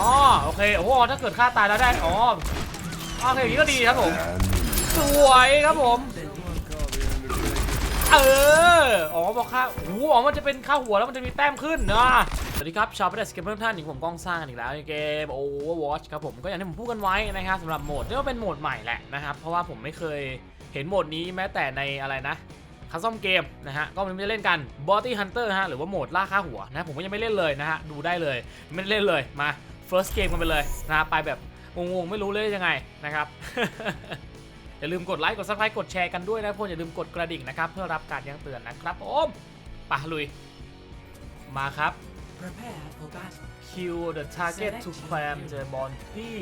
อ๋อโอเคโอ้โหถ้าเกิดฆ่าตายแล้วได้อ๋อโอเคอย่างนี้ก็ดีครับผมสวยครับผม เอออ๋อบอกค่าโอ้โหอ๋อมันจะเป็นค่าหัวแล้วมันจะมีแต้มขึ้นนะสวัสดีครับชาวประเทศสเกมเมอร์ท่านอีกผมกล้องสร้างกันอีกแล้วในเกม Overwatch ครับผมก็อย่างที่ผมพูดกันไว้นะครับสำหรับโหมดนี่ก็เป็นโหมดใหม่แหละนะครับ เพราะว่าผมไม่เคยเห็นโหมดนี้แม้แต่ในอะไรนะคัสตอมเกมนะฮะ ก็ไม่ได้เล่นกัน Body Hunter ฮะ หรือว่าโหมดล่าค่าหัวนะ ผมก็ยังไม่เล่นเลยนะฮะ ดูได้เลย ไม่ได้เล่นเลย มา first game กันไปเลยนะฮะไปแบบงงๆไม่รู้เลยยังไงนะครับ อย่าลืมกดไลค์กด subscribe กดแชร์กันด้วยนะพวกอย่าลืมกดกระดิ่งนะครับ เพื่อรับการแจ้งเตือนนะครับผมไปะลุย มาครับ Prepare for battle. kill the target to clam the bounty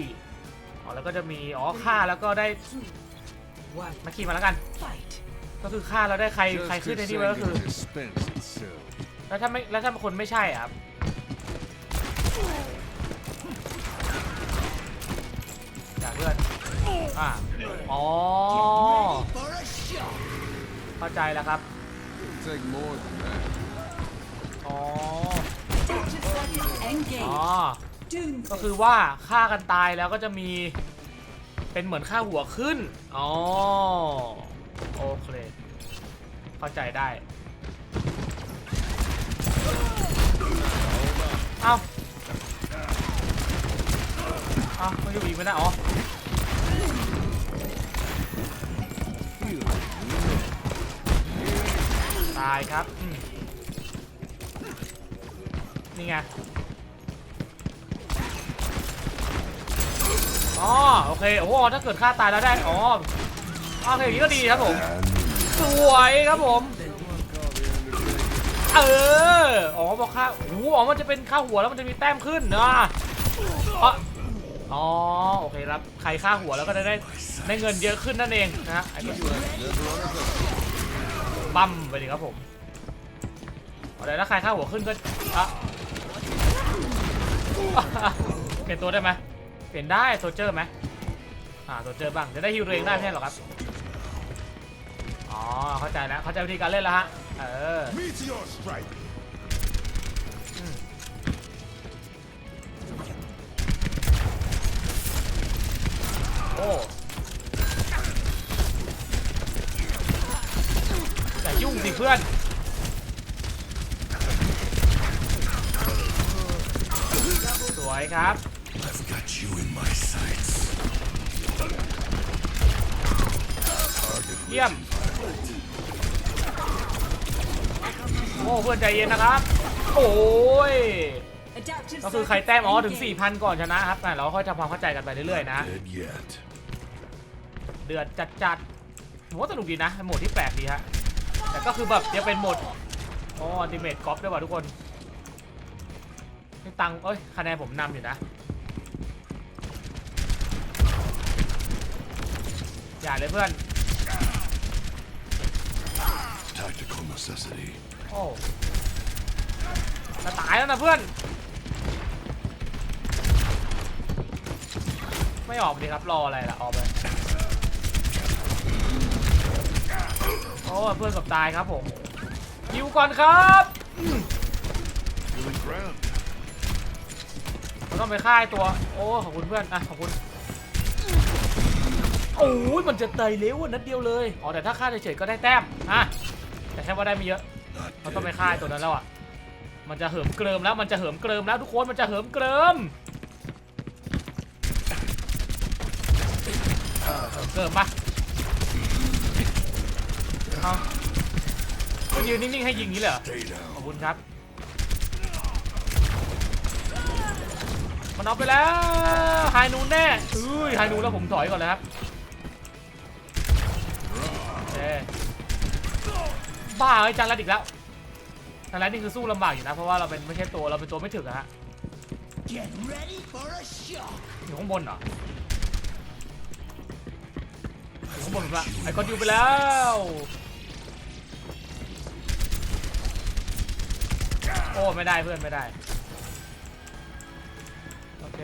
อ๋อแล้วก็จะมีอ๋อฆ่าแล้วก็ได้ One มาขี่มาแล้วกัน fight. ก็คือฆ่าแล้วได้ใครใครขึ้นในนี้ไว้ก็คือ dispense itself. แล้วถ้าไม่แล้วถ้าคนไม่ใช่อะครับ พื่อนอ่าอ๋อ เข้าใจแล้วครับ Take more than that. อ๋อ อ๋อ ก็คือว่าฆ่ากันตายแล้วก็จะมีเป็นเหมือนค่าหัวขึ้น อ๋อ โอเค เข้าใจได้ เอา อาไม่อยู่อีกไหมนะอ๋อตายครับนี่ไงอ๋อโอเคโอ้โหถ้าเกิดฆ่าตายแล้วได้อ๋อโอเคอย่างนี้ก็ดีครับผมสวยครับผมเอออ๋อบอกค่าโอ้โหอ๋อมันจะเป็นค่าหัวแล้วมันจะมีแต้มขึ้นนะ อ๋อโอเครับใครค่าหัวแล้วก็จะได้ได้เงินเยอะขึ้นนั่นเองนะฮะไอ้ก็อยู่บัมไปดิครับผมเอาเดี๋ยวถ้าใครค่าหัวขึ้นก็อะเปลี่ยนตัวได้ไหมเปลี่ยนได้โซเจอร์ไหมอ่าโซเจอร์บ้างจะได้ฮิวตัวเองได้ไม่ใช่หรอครับอ๋อเข้าใจแล้วเข้าใจวิธีการเล่นแล้วฮะเออ โอ้อย่ายุ่งสิเพื่อนสวยครับ I've got you in my sights. เยี่ยม โอ้เพื่อนใจเย็นนะครับ โอ้ย Adaptive ก็คือใครแต้มอ๋อถึง engage. 4,000 ก่อนชนะครับอะเราค่อยทำความเข้าใจกันไปเรื่อยๆนะ Dead yet. เดือดจัดๆผมว่าสนุกดีนะโหมดที่แปลกดีฮะ แต่ก็คือแบบจะเป็นโหมดอ๋ออัลติเมทกอล์ฟด้วยว่ะทุกคนนี่ตังค์เอ้ยคะแนนผมนำอยู่นะ อย่าเลยเพื่อน Tactical necessity. โอ้จะตายแล้วนะเพื่อน ไม่ออกดีครับรออะไรล่ะออกไปโอ้เพื่อนกับตายครับผมยิวก่อนครับเราต้องไปฆ่าไอตัว โอ้ขอบคุณเพื่อนอะขอบคุณโอ้ยมันจะเตยเร็วอะนัดเดียวเลยอ๋อแต่ถ้าฆ่าเฉยๆก็ได้แต้มอะแต่แค่ว่าได้ไม่เยอะเราต้องไปฆ่าตัวนั้นแล้วอะมันจะเหิมเกริมแล้วมันจะเหิมเกริมแล้วทุกคนมันจะเหิมเกริมเออ เหิมเกริมปะเอาก็ยืนนิ่งๆให้ยิงนี้เลยเหรอ Stay down. ขอบคุณครับ มันเอาไปแล้วไฮนูนแน่อุ้ยไฮนูนแล้วผมถอยก่อนเลยครับโอเคบ้าไอ้ยจานรัดอีกแล้วจานรัดนี่คือสู้ลำบากอยู่นะ เพราะว่าเราเป็นไม่ใช่ตัวเราเป็นตัวไม่ถึกอะฮะ Get ready for a shot. อยู่ข้างบนเหรอ อยู่ข้างบนผมละไอ้กอนอยู่ไปแล้วโอ้ไม่ได้เพื่อนไม่ได้โอเค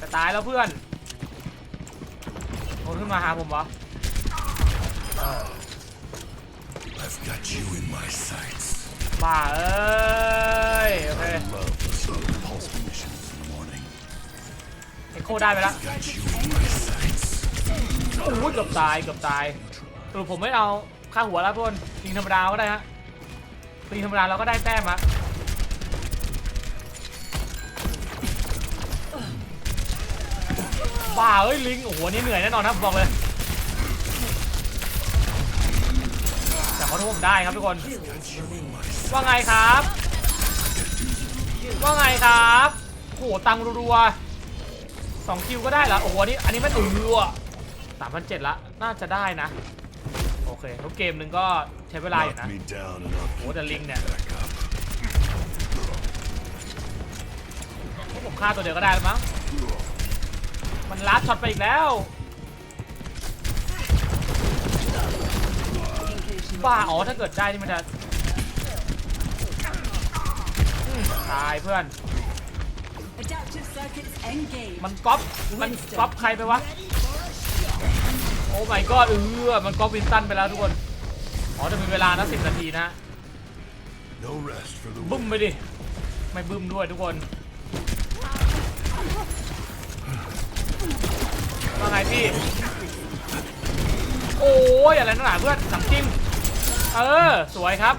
จะตายแล้วเพื่อนโดนขึ้นมาหาผมวะ I've got you in my sights. บ้าเอ้ยโ Love the slow โคได้ไปแล้วโอ้ยเกือบตายเกือบตายสรุปผมไม่เอาค่าหัวแล้วทุกคนยิงธรรมดาก็ได้ฮะยิงธรรมดาเราก็ได้แต้มอะบ้าเอ้ยลิงโอ้โหนี่เหนื่อยแน่นอนครับบอกเลยแต่เขาทุผมได้ครับทุกคน ว่าไงครับ ว่าไงครับโหตังรัวๆ สองคิวก็ได้เหรอโอ้โหอันนี้อันนี้ไม่ถึงรัวสามพันเจ็ดละน่าจะได้นะ โอเคทุกเกมหนึ่งก็ใช้เวลาอยู่ Knock นะ me down and I'll โอ้แต่ลิงเนี่ย back up. พวกผมฆ่าตัวเดียวก็ได้แล้วมั้งมันลัดช็อตไปอีกแล้วบ้าอ๋อถ้าเกิดได้นี่มันจะอืมตายเพื่อน Adaptive circuits engaged. มันก๊อปมันก๊อปใครไปวะ โอ้ my god เออมันก๊อปวินตันไปแล้วทุกคน อ๋อจะมีเวลานะสินาทีนะบึ้มไปดิ ไม่บึ้มด้วยทุกคนว่าไงพี่ โอ้ยอะไรนักหนาเพื่อนสังจิ้มเออ สวยครับ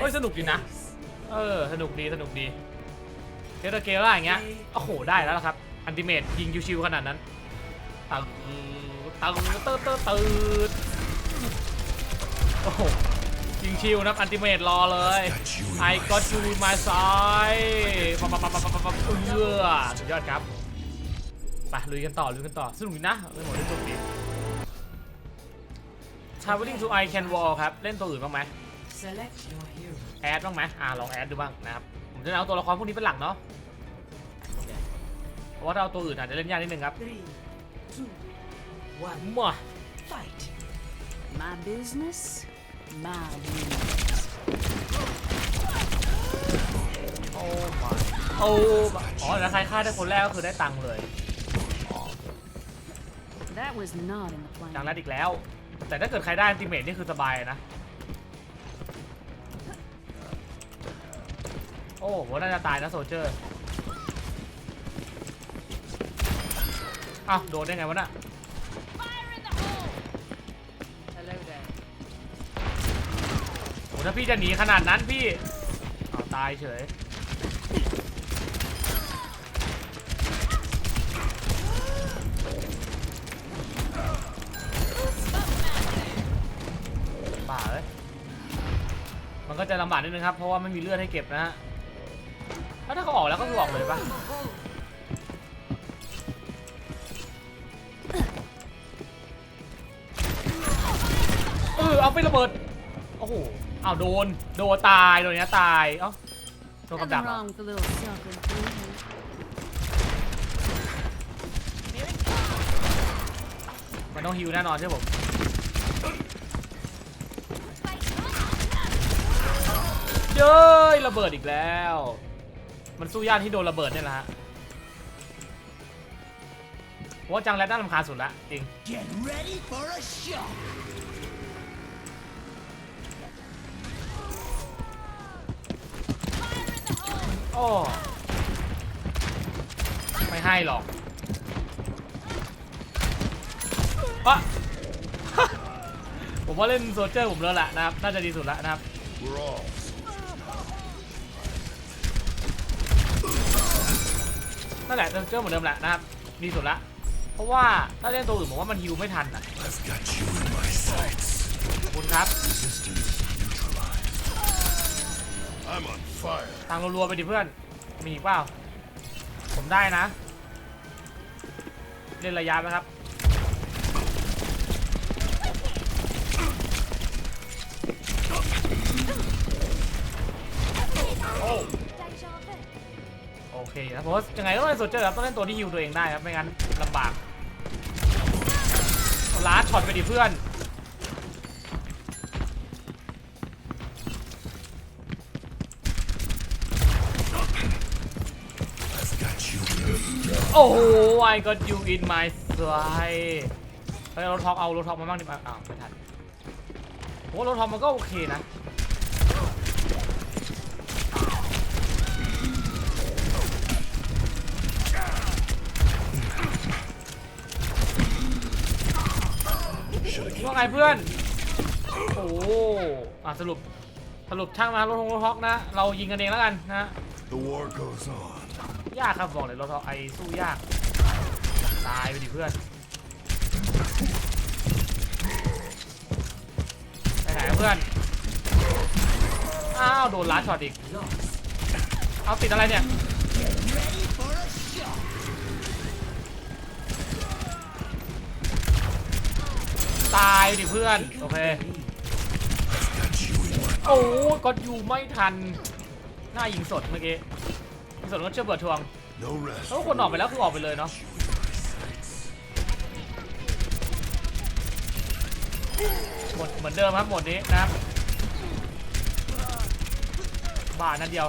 เฮ้ย สนุกดีนะ เออ สนุกดี สนุกดี เกลเกลอะไรอย่างเงี้ย โอ้โห ได้แล้วล่ะครับ อันติเมตยิงชิวๆขนาดนั้นตึงตึงเติร์ดเติร์ดตืดโอ้โห ยิงชิวนะอันติเมตรอเลย Got you in I my got you in my side ปั๊บปั๊บปั๊บปั๊บปั๊บปั๊บเออสุดยอดครับ ไปลุยกันต่อลุยกันต่อสนุกดีนะเล่นหมดได้สนุกดี Traveling to I Can Wall ครับ เล่นตัวอื่นบ้างไหมแอดบ้างไหมอ่าลองแอดดูบ้างนะครับ ผมจะเอาตัวละครพวกนี้เป็นหลักเนาะโอเคเพราะว่าถ้าเอาตัวอื่นอาจจะเล่นยากนิดนึงครับ Three, two, one. มั่ว Fight. My business, my business. โอ้มาโอ้มาอ๋อแล้วใครฆ่าได้คนแรกก็คือได้ตังค์เลย That was not in the plan. ดังนั้นอีกแล้ว แต่ถ้าเกิดใครได้อันติเมทนี่คือสบายนะ โอ้โห น่าจะตายนะโซเจอร์อ้าวโดนได้ไงวะน่ะ Hello there. โหถ้าพี่จะหนีขนาดนั้นพี่อ้าตายเฉย ป่าเลยมันก็จะลำบากนิดนึงครับ เพราะว่าไม่มีเลือดให้เก็บนะฮะ แล้วถ้าเขาออกแล้วก็คือออกเลยปะเออเอาไประเบิด โอ้โหเอาโดน โดนตายโดนเนี้ยตาย เอ้าโดนกับดัก Nothing เหรอ wrong with a little self-improvement. มันต้องฮิวแน่นอนใช่ผม เย้ยระเบิดอีกแล้ว มันสู้ยากที่โดนระเบิดเนี่ยแหละฮะเพราะว่าจังแรดน่ารำคาญสุดละจริง Get ready for a shock. โอ้ไม่ให้หรอกอะผมว่าเล่นโซลเจอร์ผมแล้วแหละนะครับ น่าจะดีสุดแล้วนะครับ นั่นแหละโซลเจอร์เหมือนเดิมแหละนะครับดีสุดละ เพราะว่าถ้าเล่นตัวอื่นผมว่ามันฮิวไม่ทันอะขอบคุณครับ Resistance neutralized. I'm on fire. ตังรัวๆไปดิเพื่อน มีเปล่า ผมได้นะ เล่นระยะไหมครับ โอ้ โอเคนะผมว่ายังไงก็ต้องเล่นโซเจอร์ครับต้องเล่นตัวที่ฮิวตัวเองได้ครับไม่งั้นลำบากลาดช็อตไปดิเพื่อนโอ้โห I got you in my sight เฮ้ยรถท็อกเอารถท็อกมาบ้างดิอ้าวไม่ทันโอ้รถท็อกมันก็โอเคนะ ไงเพื่อน โอ้อะสรุปสรุปช่างมารถฮงรถฮอกนะ เรายิงกันเองแล้วกันนะ The war goes on. ยากครับบอกเลยรถฮอกไอสู้ยาก ตายไปดิเพื่อนไปไหนอะเพื่อน อ้าว โดนล้าช็อตอีก เอาติดอะไรเนี่ย ตายดิเพื่อน โอเค โอ้ก็อยู่ไม่ทัน หน้ายิงสดเมื่อกี้ยิงสดก็เชื่อเบิดทวงแล้วคนออกไปแล้วคือออกไปเลยเนาะหมดเหมือนเดิมครับหมดนี้นะครับบาทนั่นเดียว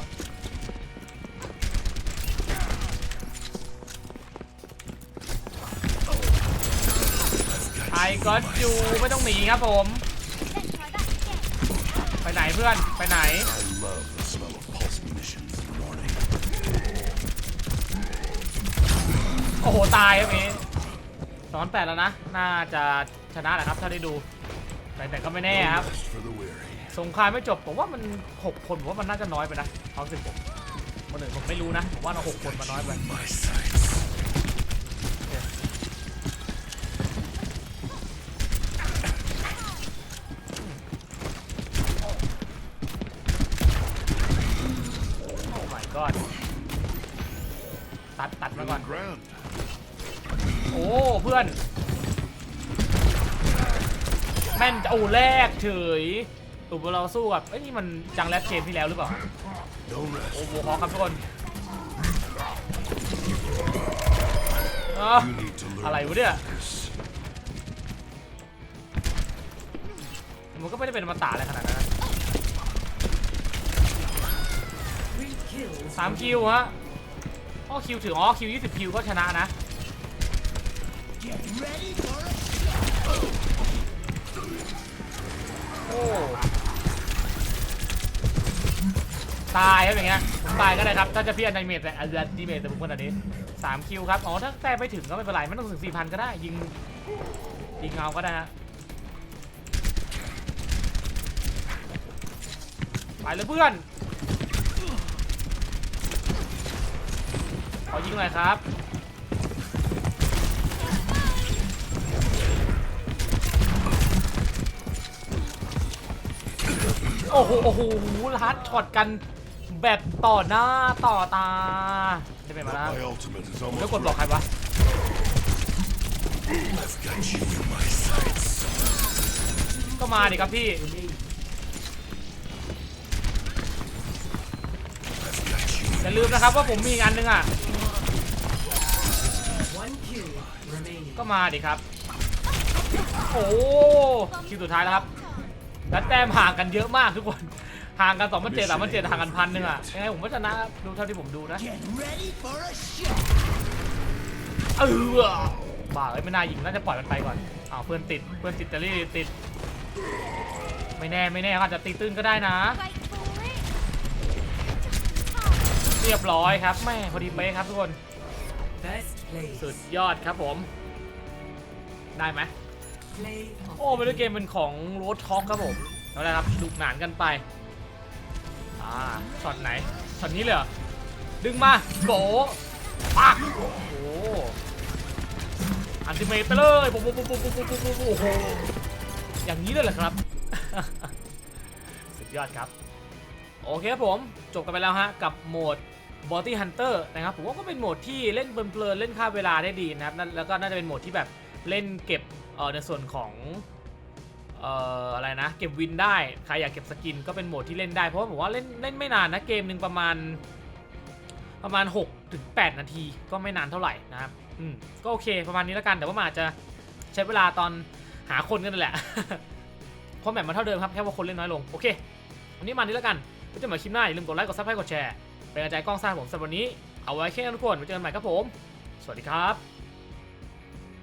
ก็อยู่ไม่ต้องหนีครับผม ไปไหนเพื่อนไปไหน โอ้โห ตายครับนี้สองแปดแล้วนะ น่าจะชนะแหละครับ ถ้าได้ดู แต่แต่ก็ไม่แน่ครับ สงครามไม่จบ ผมว่ามัน 6 คนผมว่ามันน่าจะน้อยไปนะเอาสิผมคนอื่นผมไม่รู้นะ ผมว่าเราหกคนมันน้อยไป โอ้เพื่อน แม่นโอ้แรกเฉยตุบเราสู้กับเอ้ยนี่มันจังแรปเกมที่แล้วหรือเปล่า No rest. โอ้โหขอครับทุกคนอ้าว You need to learn อะไร to วะเนี่ย focus. มันก็ไม่ได้เป็นอมตะอะไรขนาดนั้นนะ Three kills. สามคิวฮะ อ๋อคิวถึงอ๋อคิว20คิวก็ชนะนะโอ้ตายครับอย่างเงี้ยผมตายก็ได้ครับถ้าจะพี่อันดิเมตแต่อันดิเมตแต่ผมขนาดนี้สามคิวครับอ๋อถ้าแต้มไม่ถึงก็ไม่เป็นไรไม่ต้องถึงสี่พันก็ได้ยิงยิงเอาก็ได้ฮะไปเลยเพื่อน ขอยิงหน่อยครับ โอ้โห โอ้โหลัดช็อตกันแบบต่อหน้าต่อตาจะเป็นมาแล้ว My ultimate is แล้ว almost กดบอกใคร ready. วะ I've got you in my sights. ก็มาดิครับพี่ I've got you อย่าลืมนะครับว่าผมมีอีกอันนึงอะ ก็มาดิครับ โอ้คิวสุดท้ายแล้วครับ แล้วแต้มห่างกันเยอะมากทุกคน ห่างกัน2 0 0 7 3 0 0 7ห่างกันพันหนึ่งอะยังไงผมก็ชนะครับดูเท่าที่ผมดูนะ เออบ้าเอ้ยไม่น่ายิงน่าจะปล่อยมันไปก่อนอ้าวเพื่อนติดเพื่อนติดแตลี่ติด ไม่แน่ไม่แน่อาจจะตีตื้นก็ได้นะ เรียบร้อยครับแม่พอดีเป๊ะครับทุกคนสุดยอดครับผม ได้ไหม Play of โอ้เป็นเกมเป็นของโรดท็อกครับผมแล้วนะครับดุหนานกันไปอ่าช็อตไหนช็อตนี้เลยเหรอดึงมาโบะปักโอ้โหอันติเมตไปเลยปุ๊บปุ๊บปุ๊บปุ๊บปุ๊บปุ๊บปุ๊บโอ้โหอย่างนี้เลยเหรอครับ สุดยอดครับ โอเคครับผม จบกันไปแล้วฮะ กับโหมด Bounty Hunter นะครับ ผมว่าก็เป็นโหมดที่เล่นเพลินๆเล่นค่าเวลาได้ดีนะครับนั่นแล้วก็น่าจะเป็นโหมดที่แบบ เล่นเก็บในส่วนของเอ่ออะไรนะเก็บวินได้ใครอยากเก็บสกินก็เป็นโหมดที่เล่นได้เพราะว่าผมว่าเล่นเล่นไม่นานนะเกมหนึ่งประมาณประมาณ6ถึง8นาทีก็ไม่นานเท่าไหร่นะครับอืมก็โอเคประมาณนี้แล้วกันแต่ว่ามันอาจจะใช้เวลาตอนหาคนกันแหละเพราะแบบมันเท่าเดิมครับแค่ว่าคนเล่นน้อยลงโอเควันนี้มานี้แล้วกันไว้เจอกันใหม่คลิปหน้าอย่าลืมกดไลค์กดซับให้กดแชร์เป็นกำลังใจกล้องสร้างผมสำหรับวันนี้เอาไว้แค่นี้นทุกคนไว้เจอกันใหม่ครับผม สวัสดีครับ